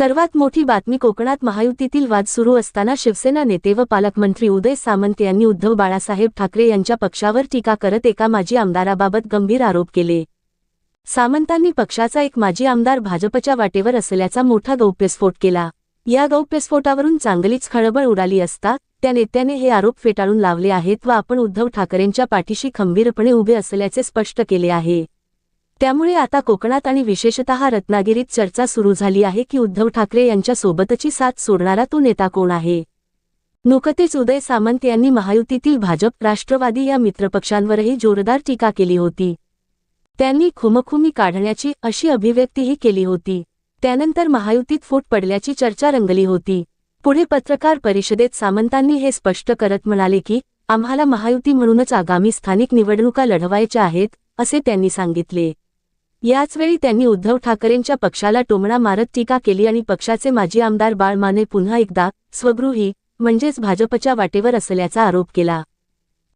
सर्वात मोठी बातमी कोकणात महायुतीतील वाद सुरू असताना शिवसेना नेते व पालकमंत्री उदय सामंत यांनी उद्धव बाळासाहेब ठाकरे यांच्या पक्षावर टीका करत एका माजी आमदाराबाबत गंभीर आरोप केले. सामंतांनी पक्षाचा एक माजी आमदार भाजपच्या वाटेवर असल्याचा मोठा गौप्यस्फोट केला. या गौप्यस्फोटावरून चांगलीच खळबळ उडाली असता त्या नेत्याने हे आरोप फेटाळून लावले आहेत व आपण उद्धव ठाकरेंच्या पाठीशी खंबीरपणे उभे असल्याचे स्पष्ट केले आहे. त्यामुळे आता कोकणात आणि विशेषतः रत्नागिरीत चर्चा सुरू झाली आहे की उद्धव ठाकरे यांच्यासोबतची साथ सोडणारा तो नेता कोण आहे? नुकतेच उदय सामंत यांनी महायुतीतील भाजप राष्ट्रवादी या मित्रपक्षांवरही जोरदार टीका केली होती. त्यांनी खुमखुमी काढण्याची अशी अभिव्यक्तीही केली होती. त्यानंतर महायुतीत फूट पडल्याची चर्चा रंगली होती. पुढे पत्रकार परिषदेत सामंतांनी हे स्पष्ट करत म्हणाले की आम्हाला महायुती म्हणूनच आगामी स्थानिक निवडणुका लढवायच्या आहेत असे त्यांनी सांगितले. याचवेळी त्यांनी उद्धव ठाकरेंच्या पक्षाला टोमणा मारत टीका केली आणि पक्षाचे माजी आमदार बाळ माने पुन्हा एकदा स्वगृही म्हणजेच भाजपच्या वाटेवर असल्याचा आरोप केला.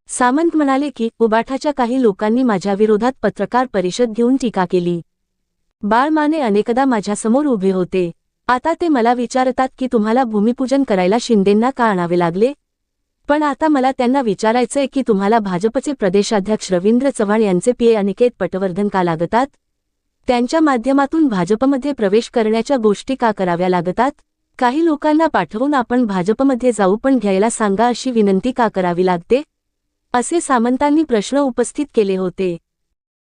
सामंत म्हणाले की उबाठाच्या काही लोकांनी माझ्याविरोधात पत्रकार परिषद घेऊन टीका केली. बाळ माने अनेकदा माझ्यासमोर उभे होते. आता ते मला विचारतात की तुम्हाला भूमिपूजन करायला शिंदेंना का आणावे लागले? पण आता मला त्यांना विचारायचंय की तुम्हाला भाजपचे प्रदेशाध्यक्ष रवींद्र चव्हाण यांचे पीए अनिकेत पटवर्धन का लागतात? त्यांच्या माध्यमातून भाजपमध्ये प्रवेश करण्याच्या गोष्टी का कराव्या लागतात? काही लोकांना पाठवून आपण भाजपमध्ये जाऊ पण घ्यायला सांगा अशी विनंती का करावी लागते? असे सामंतांनी प्रश्न उपस्थित केले होते.